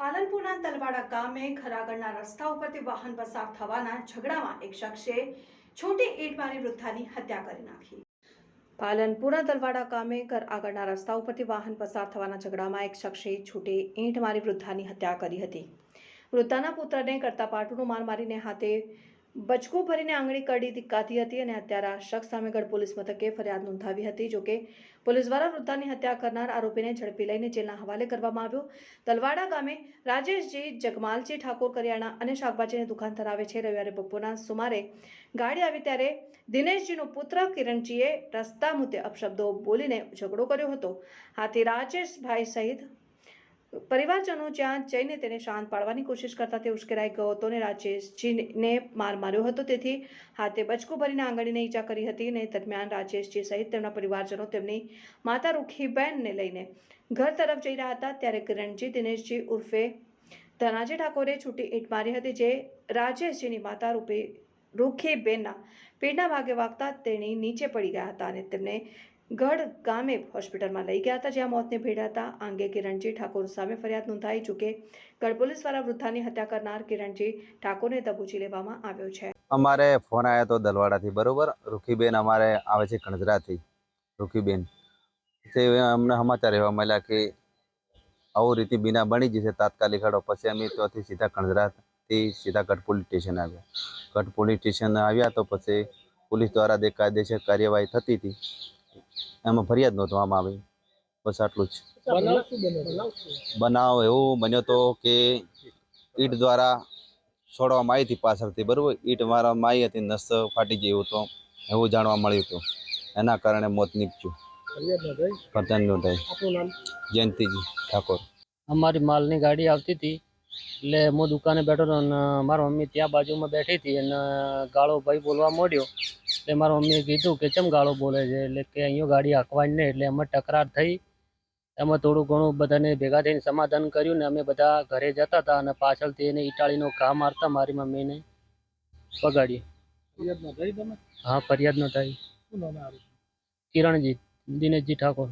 પાલનપુરના તલવાડા ગામે ખરાગળના રસ્તા ઉપરથી વાહન પસાર થવાના ઝઘડામાં એક શખ્સે છોટી ઈંટ મારી વૃદ્ધાની હત્યા કરી નાખી. પાલનપુરના તલવાડા ગામે ઘર આગળના રસ્તા ઉપરથી વાહન પસાર થવાના ઝઘડામાં એક શખ્સે છૂટે ઈંટ મારી વૃદ્ધાની હત્યા કરી હતી. વૃદ્ધાના પુત્રને કરતા પાટુનું માર મારીને હાથે બચકું ભરીને આંગળી કરડી દીકાતી હતી અને અત્યારે આ શખ્સ સામેગઢ પોલીસ મથકે ફરિયાદ નોંધાવી હતી. જોકે પોલીસ દ્વારા વૃદ્ધાની હત્યા કરનાર આરોપીને ઝડપી લઈને જેલના હવાલે કરવામાં આવ્યો. તલવાડા ગામે રાજેશજી, જગમાલજી, ઠાકોર કરિયાણા અને શાકભાજીની દુકાન ધરાવે છે. રવિવારે બપોરના સુમારે ગાડી આવી ત્યારે દિનેશજીનો પુત્ર કિરણજીએ રસ્તા મુદ્દે અપશબ્દો બોલીને ઝઘડો કર્યો હતો. હાથી રાજેશભાઈ સહિત પરિવારજનો જ્યાં જઈને તેને શાંત પાડવાની કોશિશ કરતા તે ઉશ્કેરાઈ ગયો હતો અને રાજેશજીને માર માર્યો હતો. તેથી હાથે બચકો ભરીને આંગળીને ઈજા કરી હતી અને દરમિયાન રાજેશજી સહિત તેમના પરિવારજનો તેમની માતા રૂખીબેનને લઈને ઘર તરફ જઈ રહ્યા હતા. ત્યારે કિરણજી, દિનેશજી ઉર્ફે ધનાજી ઠાકોરે છૂટી ઈંટ મારી હતી જે રાજેશજીની માતા રૂપે રૂખીબેનના પેટના ભાગે વાગતા તેણી નીચે પડી ગયા હતા અને તેમને ગઢ ગામે હોસ્પિટલમાં લઈ ગયા હતા, જ્યાં મોતને ભેડાતા હતા આ અંગે કિરણજી ઠાકોર સામે ફરિયાદ નોંધાઈ ચૂકે ગઢ પોલીસ દ્વારા વૃદ્ધાની હત્યા કરનાર કિરણજી ઠાકોરને દબોચી લેવામાં આવ્યો છે. અમારે ફોન આવ્યો હતો દલવાડાથી, બરોબર? રૂખીબેન અમારે આવે છે કણજરાથી, રૂખીબેન. તે અમને સમાચાર એવા મળ્યા કે આવું રીતે બીના બની જશે તાત્કાલિક હડો. પછી અમે ત્યાંથી સીધા કણજરાથી સીધા ગઢ પોલીસ સ્ટેશન આવ્યા. ગઢ પોલીસ સ્ટેશન આવ્યા તો પછી પોલીસ દ્વારા જે કાયદેસર કાર્યવાહી થતી હતી એમાં ફરિયાદ નોંધવામાં આવી. બસ આટલું જ. બનાવ એવું બન્યો તો કે ઈટ દ્વારા છોડવામાં આવી હતી પાછળથી બરાબર? ઈટ મારવામાં આવી હતી નસ ફાટી ગયું હતું એવું જાણવા મળ્યું હતું. એના કારણે મોત નીપજ્યું. ફરજન નોંધાઈ? જયંતિજી ઠાકોર. અમારી માલની ગાડી આવતી હતી. એટલે હું દુકાને બેઠો હતો અને મારી મમ્મી ત્યાં બાજુમાં બેઠી હતી અને ગાળો ભાઈ બોલવા માંડ્યો. એટલે મારા મમ્મીએ કીધું કે ચમ ગાળો બોલે છે? એટલે કે અહીંયા ગાડી હાંકવાની નહીં એટલે એમાં તકરાર થઈ. એમાં થોડું ઘણું બધાને ભેગા થઈને સમાધાન કર્યું ને અમે બધા ઘરે જતા હતા અને પાછળથી એને ઈટાળીનો ઘા મારતા મારી મમ્મીને પગાડી હા ફરિયાદ ન થઈ કિરણજી દિનેશજી ઠાકોર.